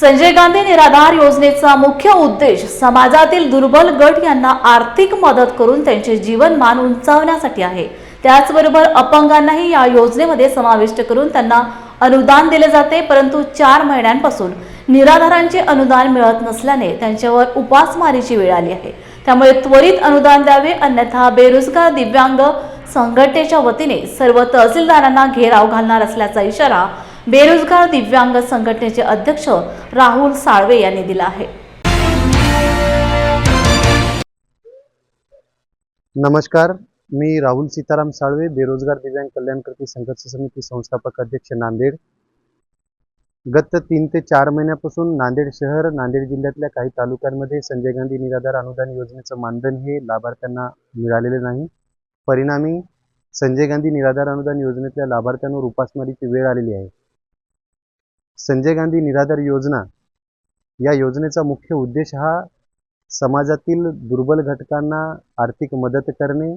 संजय गांधी निराधार योजनेचा मुख्य उद्देश समाजातील दुर्बल गट यांना आर्थिक मदत करून त्यांचे जीवनमान उंचावण्यासाठी आहे. त्याचबरोबर अपंगांनाही या योजनेमध्ये समाविष्ट करून त्यांना अनुदान दिले जाते परंतु चार महिन्यांपासून निराधारांचे अनुदान मिळत नसल्याने त्यांच्यावर उपासमारीची वेळ आली आहे. त्यामुळे त्वरित अनुदान द्यावे अन्यथा बेरोजगार दिव्यांग संघटनेच्या वतीने सर्व तहसीलदारांना घेराव घालणार असल्याचा इशारा बेरोजगार दिव्यांग संघटनेचे अध्यक्ष राहुल साळवे यांनी दिला आहे. नमस्कार मी राहुल सीताराम साळवे बेरोजगार दिव्यांग कल्याणकृती संघर्ष समिती संस्थापक अध्यक्ष नांदेड. गत तीन ते चार महिन्यापासून नांदेड शहर नांदेड जिल्ह्यातल्या काही तालुक्यांमध्ये संजय गांधी निराधार अनुदान योजनेचं मानधन हे लाभार्थ्यांना मिळालेले नाही. परिणामी संजय गांधी निराधार अनुदान योजनेतल्या लाभार्थ्यांवर उपासमारीची वेळ आलेली आहे. संजय गांधी निराधार योजना या योजनेचा मुख्य उद्देश हा समाजातील दुर्बल घटकांना आर्थिक मदत करणे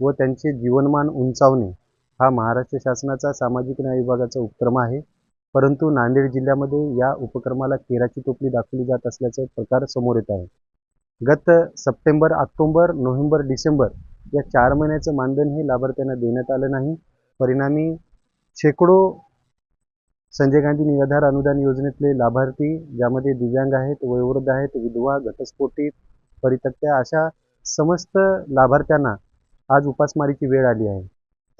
व त्यांचे जीवनमान उंचावणे हा महाराष्ट्र शासनाचा सामाजिक न्याय विभागाचा उपक्रम आहे. परंतु नांदेड जिल्ह्यामध्ये या उपक्रमाला केराची टोपली दाखवली जात असल्याचा प्रकार समोर येत आहे गत सप्टेंबर ऑक्टोंबर नोव्हेंबर डिसेंबर या चार महिन्याचं मानधन हे लाभार्थ्यांना देण्यात आलं नाही. परिणामी शेकडो संजय गांधी निराधार अनुदान योजनेतले लाभार्थी ज्यामध्ये दिव्यांग आहेत वयोवृद्ध आहेत विधवा घटस्फोटित परितक्त्या अशा समस्त लाभार्थ्यांना आज उपासमारीची वेळ आली आहे.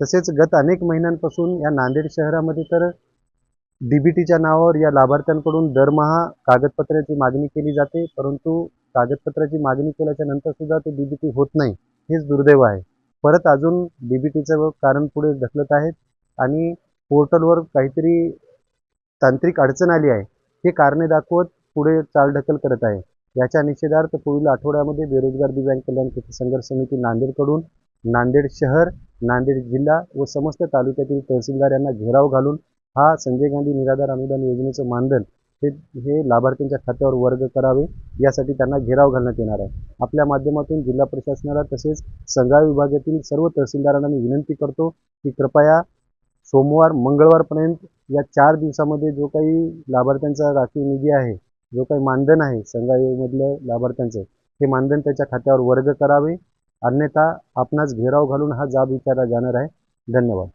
तसेच गत अनेक महिन्यांपासून या नांदेड शहरामध्ये तर डीबीटीच्या नावावर या लाभार्थ्यांकडून दरमहा कागदपत्राची मागणी केली जाते परंतु कागदपत्राची मागणी केल्याच्यानंतर सुद्धा ते डीबीटी होत नाही हेच दुर्दैव आहे. परत अजून डीबीटीचं कारण पुढे ढकलत आहेत आणि पोर्टलवर काहीतरी तांत्रिक अडचण आली आहे. हे कारणे दाखवत पुढे चालढकल करत आहे. याच्या निषेधार्थ पुढील आठवड्यामध्ये बेरोजगार दिव्यांग कल्याण कृती संघर्ष समिती नांदेडकडून नांदेड शहर नांदेड जिल्हा व समस्त तालुक्यातील तहसीलदार यांना घेराव घालून हा संजय गांधी निराधार अनुदान योजनेचं मानधन हे हे लाभार्थ्यांच्या खात्यावर वर्ग करावे यासाठी त्यांना घेराव घालण्यात येणार आहे. आपल्या माध्यमातून जिल्हा प्रशासनाला तसेच संघाळ विभागातील सर्व तहसीलदारांना मी विनंती करतो की कृपया सोमवार मंगळवारपर्यंत या चार दिवसामध्ये जो काही लाभार्थ्यांचा राखीव निधी आहे जो काही मानधन आहे संघामधल्या लाभार्थ्यांचं हे मानधन त्याच्या खात्यावर वर्ग करावे. अन्यथा आपणास घेराव घालून हा जाब विचारला जाणार आहे. धन्यवाद.